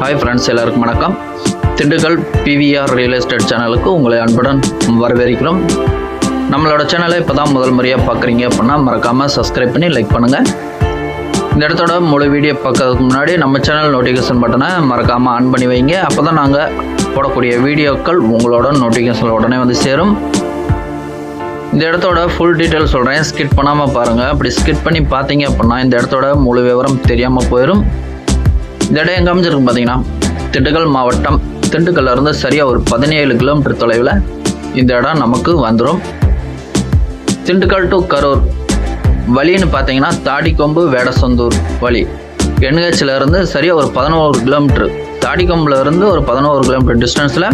Hi friends எல்லாருக்கும் வணக்கம். Dindigul PVR real estate சேனலுக்கு உங்களை அன்புடன் வரவேற்கிறோம். நம்மளோட சேனலை இப்போ தான் முதல் முறையாக பார்க்குறீங்க அப்படின்னா மறக்காமல் சப்ஸ்கிரைப் பண்ணி லைக் பண்ணுங்கள் இந்த இடத்தோட முழு வீடியோ பார்க்கறதுக்கு முன்னாடி நம்ம சேனல் நோட்டிஃபிகேஷன் பட்டனை மறக்காமல் ஆன் பண்ணி வைங்க. அப்போ தான் நாங்கள் போடக்கூடிய வீடியோக்கள் உங்களோட நோட்டிஃபிகேஷன் உடனே வந்து சேரும். இந்த இடத்தோட ஃபுல் டீட்டெயில் சொல்கிறேன் ஸ்கிட் பண்ணாமல் பாருங்கள் அப்படி ஸ்கிட் பண்ணி பார்த்தீங்க அப்படின்னா இந்த இடத்தோட முழு விவரம் தெரியாமல் போயிடும் இந்த இடம் எங்கே அமைஞ்சிருக்கு பார்த்தீங்கன்னா திண்டுக்கல் மாவட்டம் திண்டுக்கல்லருந்து சரியாக ஒரு பதினேழு கிலோமீட்டர் தொலைவில் இந்த இடம் நமக்கு வந்துடும் திண்டுக்கல் டு கரூர் வழின்னு பார்த்தீங்கன்னா தாடிக்கொம்பு வேடசந்தூர் வழி. என்ஹெச்லேருந்து சரியாக ஒரு பதினோரு கிலோமீட்ரு தாடிக்கொம்புலேருந்து ஒரு பதினோரு கிலோமீட்டர் டிஸ்டன்ஸில்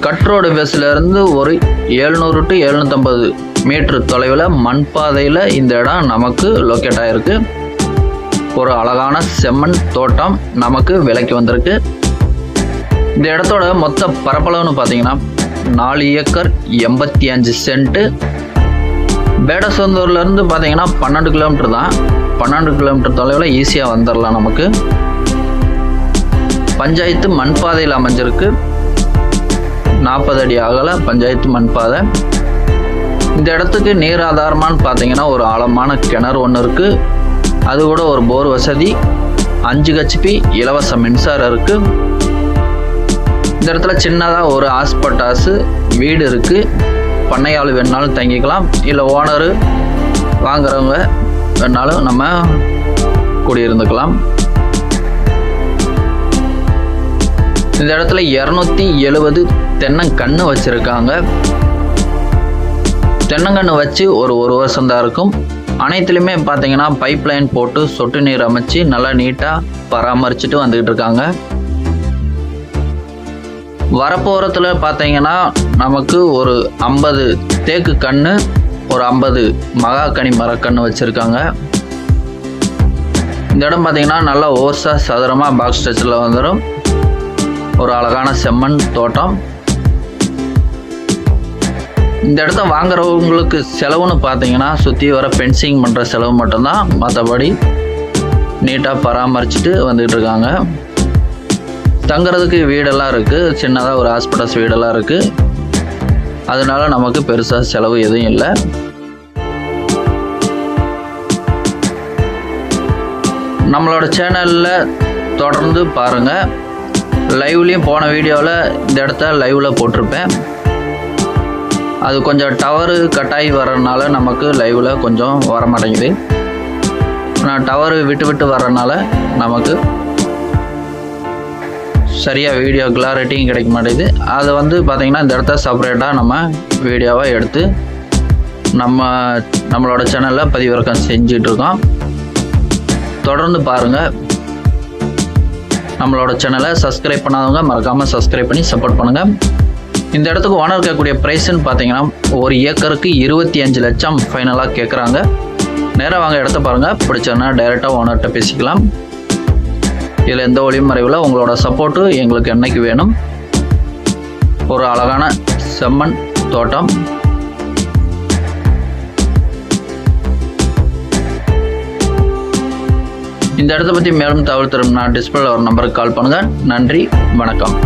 கட்ரோடு ரோடு ஒரு ஏழ்நூறு டு எழுநூற்றம்பது மீட்ரு தொலைவில் மண் பாதையில் இந்த இடம் நமக்கு லொக்கேட் ஆகிருக்கு ஒரு அழகான செம்மண் தோட்டம் நமக்கு விலைக்கு வந்திருக்கு. இந்த இடத்தோட மொத்த பரப்பளவுன்னு பார்த்தீங்கன்னா நாலு ஏக்கர் எண்பத்தி அஞ்சு சென்ட்டு. பேடசந்தூர்லேருந்து பார்த்தீங்கன்னா பன்னெண்டு கிலோமீட்டர் தான். பன்னெண்டு கிலோமீட்டர் தொலைவில் ஈஸியாக வந்துடலாம் நமக்கு. பஞ்சாயத்து மண் பாதையில் அமைஞ்சிருக்கு. நாற்பது அடி அகல பஞ்சாயத்து மண்பாதை. இந்த இடத்துக்கு நீர் ஆதாரமானு பார்த்தீங்கன்னா ஒரு ஆழமான கிணறு ஒன்று இருக்குது அது கூட ஒரு போர் வசதி. அஞ்சு ஹெச்பி இலவச மின்சாரம் இருக்குது இந்த இடத்துல சின்னதாக ஒரு ஹாஸ்பட்டாஸு வீடு இருக்குது பண்ணையாள் வேணாலும் தங்கிக்கலாம். இல்லை ஓனரு வாங்குறவங்க வேணாலும் நம்ம குடியிருந்துக்கலாம். இந்த இடத்துல இரநூத்தி எழுபது தென்னங்கன்று வச்சுருக்காங்க. தென்னங்கன்று வச்சு ஒரு ஒரு வருஷம்தான் இருக்கும். அனைத்துலேயுமே பார்த்தீங்கன்னா பைப் லைன் போட்டு சொட்டு நீர் அமைச்சு நல்லா நீட்டாக பராமரிச்சுட்டு வந்துக்கிட்டு இருக்காங்க. வரப்போகிறத்தில் பார்த்தீங்கன்னா நமக்கு ஒரு ஐம்பது தேக்கு கன்று ஒரு ஐம்பது மகாக்கனி மரக்கன்று வச்சுருக்காங்க. இந்த இடம் பார்த்திங்கன்னா நல்லா ஓசா சதுரமாக பாக்ஸ் ஸ்ட்ரக்சரில் வந்துடும் ஒரு அழகான செம்மண் தோட்டம். இந்த இடத்த வாங்குறவங்களுக்கு செலவுன்னு பார்த்தீங்கன்னா சுற்றி வர ஃபென்சிங் பண்ணுற செலவு மட்டும்தான். மற்றபடி நீட்டாக பராமரிச்சுட்டு வந்துக்கிட்டு இருக்காங்க. தங்குறதுக்கு வீடெல்லாம் இருக்குது சின்னதாக ஒரு ஹாஸ்பிட்டல்ஸ் வீடெல்லாம் இருக்குது அதனால நமக்கு பெருசாக செலவு எதுவும் இல்லை. நம்மளோட சேனலில் தொடர்ந்து பாருங்கள் லைவ்லேயும் போன வீடியோவில் இந்த இடத்த லைவில் போட்டிருப்பேன். அது கொஞ்சம் டவரு கட்டாயி வர்றதுனால நமக்கு லைவில் கொஞ்சம் வர மாட்டேங்குது ஆனால் டவரு விட்டு விட்டு வர்றதுனால நமக்கு சரியாக வீடியோ கிளாரிட்டியும் கிடைக்க மாட்டேங்குது. அதை வந்து பார்த்திங்கன்னா இந்த இடத்த செப்பரேட்டாக நம்ம வீடியோவாக எடுத்து நம்ம நம்மளோட சேனலில் பதிவிறக்கம் செஞ்சிட்ருக்கோம். தொடர்ந்து பாருங்கள் நம்மளோட சேனலை சப்ஸ்கிரைப் பண்ணாதவங்க மறக்காமல் சப்ஸ்கிரைப் பண்ணி சப்போர்ட் பண்ணுங்கள் இந்த இடத்துக்கு ஓனர் இருக்கக்கூடிய ப்ரைஸ்ன்னு பார்த்தீங்கன்னா ஒரு ஏக்கருக்கு இருபத்தி அஞ்சு லட்சம் ஃபைனலாக கேட்குறாங்க. நேராக வாங்க இடத்த பாருங்கள் பிடிச்சோன்னா டைரெக்டாக ஓனர்கிட்ட பேசிக்கலாம். இதில் எந்த ஒளியும் மறைவில் உங்களோட சப்போர்ட்டு எங்களுக்கு என்னைக்கு வேணும்? ஒரு அழகான செம்மண் தோட்டம். இந்த இடத்த பற்றி மேலும் தகவல் தரும் நான் டிஸ்பிளேல ஒரு நம்பருக்கு கால் பண்ணுங்கள் நன்றி வணக்கம்.